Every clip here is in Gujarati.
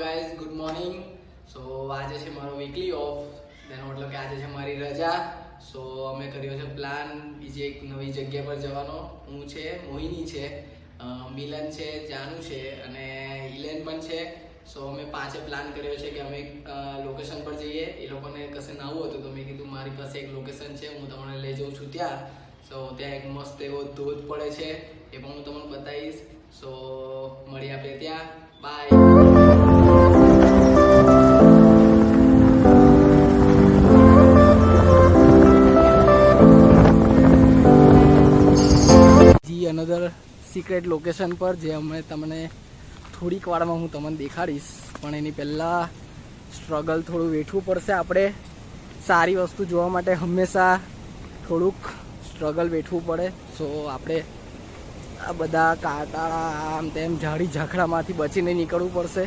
ગાઈઝ ગુડ મોર્નિંગ સો આજે છે મારો વીકલી ઓફ તેનો મતલબ કે આજે છે મારી રજા. સો અમે કર્યો છે પ્લાન બીજી એક નવી જગ્યા પર જવાનો. હું છે, મોહિની છે મિલન છે, જાનુ છે અને ઇલેન પણ છે. સો અમે પાંચે પ્લાન કર્યો છે કે અમે એક લોકેશન પર જઈએ. એ લોકોને કશે નાવું હતું તો મેં કીધું મારી પાસે એક લોકેશન છે. હું તમને લઈ જાઉં છું ત્યાં. સો ત્યાં એક મસ્ત એવો ધોધ પડે છે. એ પણ હું તમને બતાવીશ. સો મળીએ આપણે ત્યાં. બાય અનધર સિક્રેટ લોકેશન પર જે અમે તમને થોડીક વારમાં હું તમને દેખાડીશ. પણ એની પહેલાં સ્ટ્રગલ થોડું વેઠવું પડશે આપણે. સારી વસ્તુ જોવા માટે હંમેશા થોડુંક સ્ટ્રગલ વેઠવું પડે. સો આપણે આ બધા કાંટા આમ તેમ ઝાડી ઝાખડામાંથી બચીને નીકળવું પડશે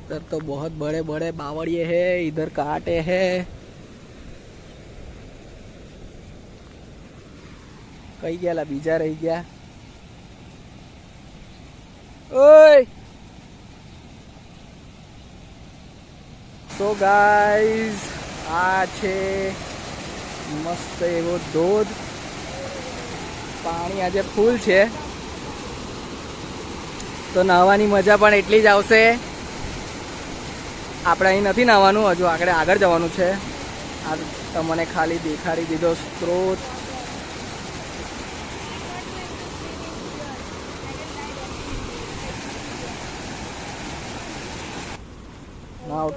इधर तो बहुत बड़े बड़े बावड़िए हैं इधर कांटे हैं કઈ ગયા લા બીજા રહી ગયા ઓય તો ગાઈઝ આ છે મસ્ત એવો ધોધ. પાણી આજે ફૂલ છે. તો નાહવાની મજા પણ એટલી જ આવશે. આપણે અહીં નથી નાહવાનું, હજુ આગળ આગળ જવાનું છે. આ તમને ખાલી દેખાડી દીધો સ્ત્રોત.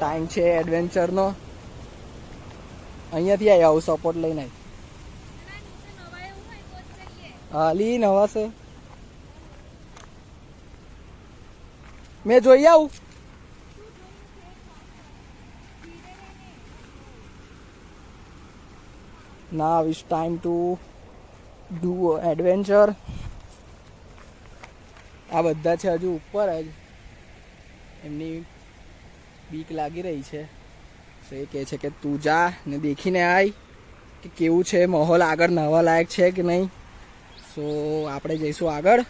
ટાઈમ છે એડવેન્ચરનો અહીંયાથી આવી આવું સપોર્ટ લઈને આવી નવા છે. મેં જોઈ આવું. now it's time to do adventure. આ બધા છે હજુ ઉપર જ. એમની બીક લાગી રહી છે. તો એ કહે છે કે તું જા ને દેખીને આય કે કેવું છે, માહોલ આગળ નવા લાયક છે કે નહીં. સો આપણે જઈશું આગળ.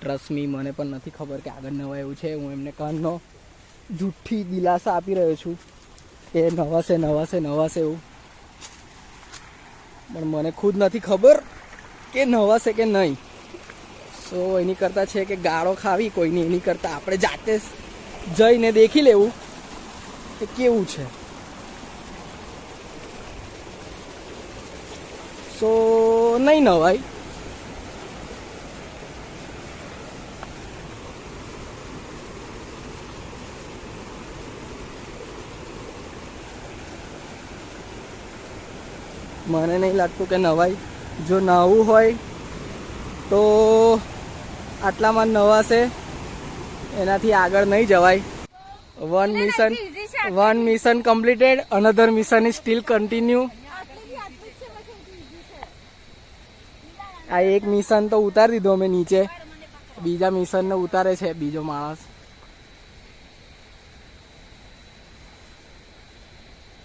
ટ્રસ્ટમી મને પણ નથી ખબર કે આગળ નવા એવું છે. હું એમને કાનનો જુઠ્ઠી દિલાસા આપી રહ્યો છું કે નવાશે નવાશે નવાશે એવું. પણ મને ખુદ નથી ખબર કે નવાશે કે નહીં. સો એની કરતાં છે કે ગાળો ખાવી, કોઈની એની કરતાં. આપણે જાતે જઈને દેખી લેવું કે કેવું છે. સો નહીં નવાય. મને નહીં લાગતું કે નવાય. જો નવું હોય તો આટલામાં નવાશે. એનાથી આગળ નહીં જવાય. One mission one mission completed another mission is still continue આ એક મિશન તો ઉતારી દીધો અમે નીચે. બીજા મિશનને ઉતારે છે બીજો માણસ.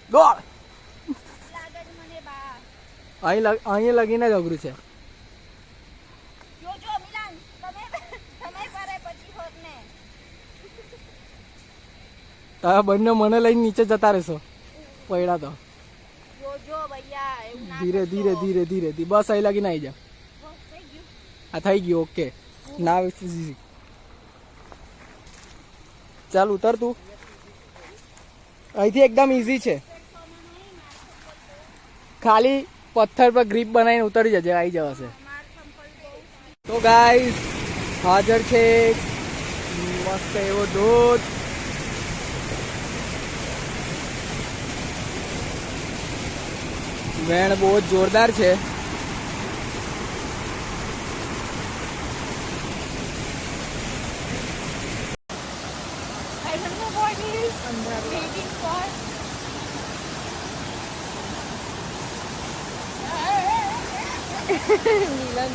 ગોળ! અહીં અહીં લગીને જ અઘરું છે જોજો મિલાન તમે તમે કરે પછી હોત ને તમે બંને મને લઈને નીચે જતા રહેશો. પડ્યા તો. ધીરે ધીરે ધીરે ધીરે ધીરે. બસ અહીં લાગીને આવી જા. આ થઈ ગયું ઓકે. ના ચાલ ઉતર તું. અહીંથી એકદમ ઇઝી છે. ખાલી પથ્થર પર ગ્રીપ બનાવીને ઉતરી જજે આવી જવાશે. તો ગાઈસ હાજર છે મસ્ત એવો ધોધ વેણ બહુ જ જોરદાર છે. Milan.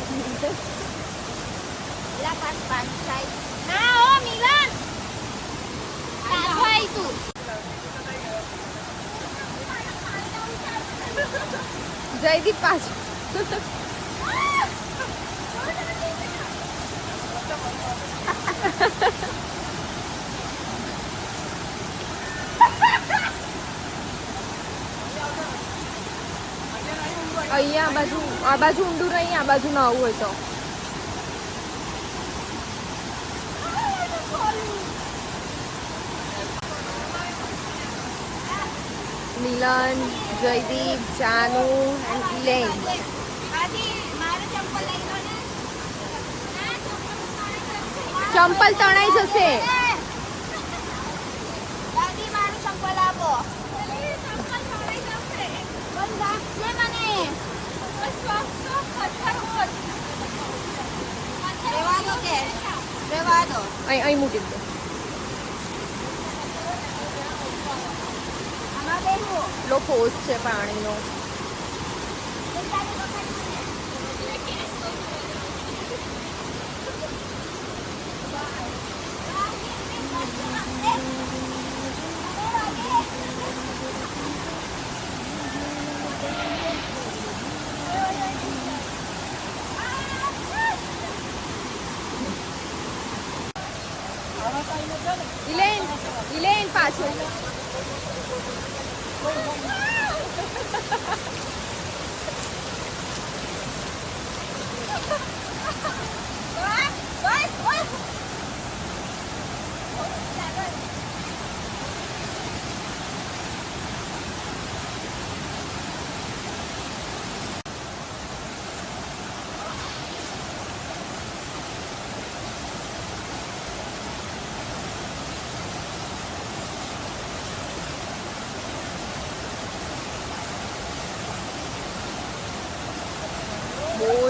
Lapas pantai. Oh Milan. Jaydeep પાછો અહીંયા બાજુ, આ બાજુ ઊંડું નહીં, આ બાજુ ના આવું હોય તો. મિલન. જયદીપ જાનુ એન્ડ ઇલેન ચંપલ તણાઈ જશે. અહીં મૂકી ચંપલ આપો ચંપલ તણાઈ જશે બંધ રાખશે મને રેવા દો કે રેવા દો અહીં અહીં મૂકી દો આમાં બેહો લો ફોર્સ છે પાણીનો ઇલેન ઇલેન પાછળ Oh, my God.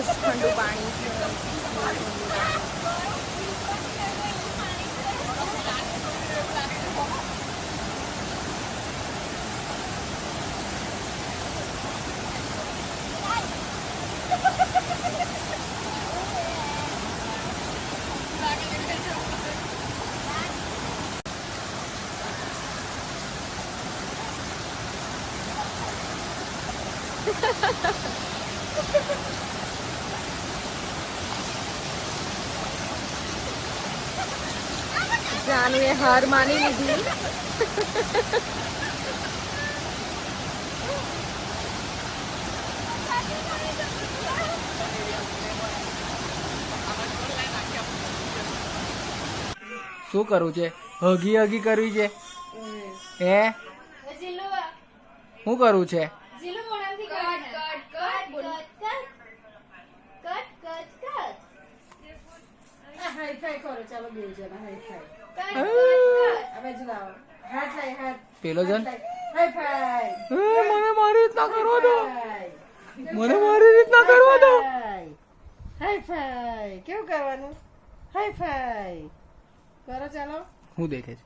બહુ જ ઠંડુ પાણી છે જાનુએ હાર માની લીધી શું કરવું છે? હગી હગી કરવી છે? હે? શું કરવું છે? પેલો જણ હે, મને મારી રીતના કરવા દો. મને મારી રીતના કરવા દો. હાઈ ફાઈ કેવું કરવાનું? હાઈ ફાઈ કરો ચાલો. હું દેખે છે.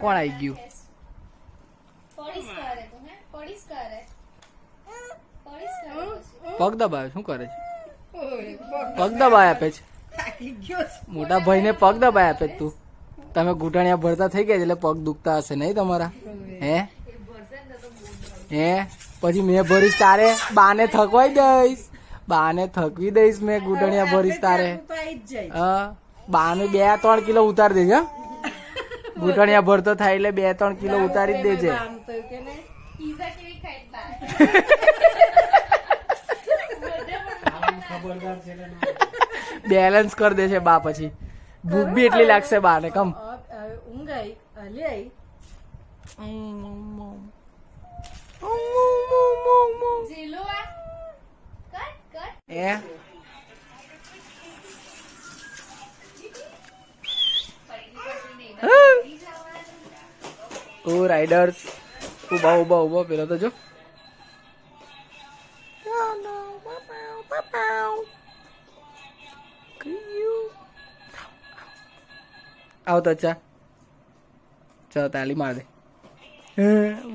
કોણ આવી ગયું? પગ દબાવે શું કરે છે? પગ દબાય આપે છે. મોટા ભાઈ ને પગ દબાય આપે છે તું. તમે ઘૂંટણિયા ભરતા થઈ ગયા છે એટલે પગ દુખતા હશે નહીં તમારા? હે? હે? પછી મેં ભરીશ તારે બાને થકવાઈ દઈશ. બાને થકવી દઈશ મેં ઘૂંટણિયા ભરીશ તારે. બાનું બે ત્રણ કિલો ઉતાર દેજે ઘૂંટણિયા ભરતો થાય એટલે બે ત્રણ કિલો ઉતારી જ દેજે. આમ તો કે ને બેલેન્સ કરી દેશે બા પછી. ભૂખ બી એટલી લાગશે બા ને કમ હલી એ? ઓ રાઈડર્સ ઊભા ઊભા ઊભા પેલો તો જો. આવ તો ચા. ચા તાલી માર દે.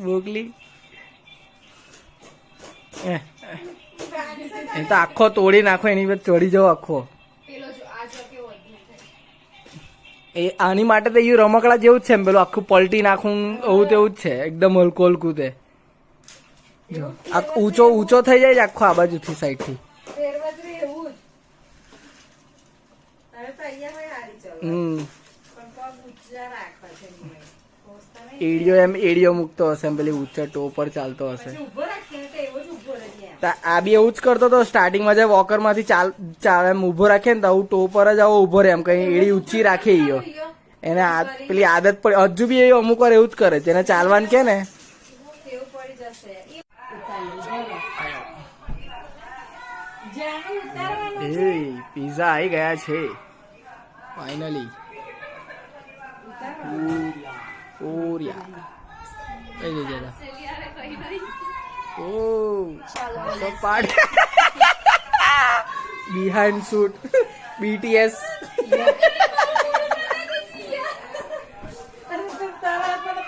બોગલી એ. એ તો આખો તોડી નાખો એની પર ચડી જાવ આખો. એ આની માટે તો એ રમકડા જેવું જ છે એમ પેલું આખું પલટી નાખું એવું તેવું જ છે એકદમ હલકું હલકું તે. ઊંચો ઊંચો થઈ જાય છે આખો આ બાજુથી સાઈડથી ફેરવતરી એવું જ. હવે તો અહીંયા હોય હારી ચલો. હમ. એડિયો એમ એડિયો મૂકતો હશે. એમ પેલી ઊંચા ટો પર ચાલતો હશે આ બી એવું જ કરતો હતો સ્ટાર્ટિંગમાં જે વોકરમાંથી ચાલ ચાલ એમ ઊભો રાખે ને તો આવું ટો પર જ આવો ઊભો રહે એમ કઈ એડી ઊંચી રાખે ઈયો. એને આ પેલી આદત પડી હજુ બી એ અમુક વાર એવું જ કરે છે. એને ચાલવાનું કે ને? પીઝા આવી ગયા છે. ફાઇનલી ઓરિયા કઈ જગ્યા ઓ તો પાર્ટ બિહાઇન્ડ શૂટ બીટીએસ અરે તો તારા પર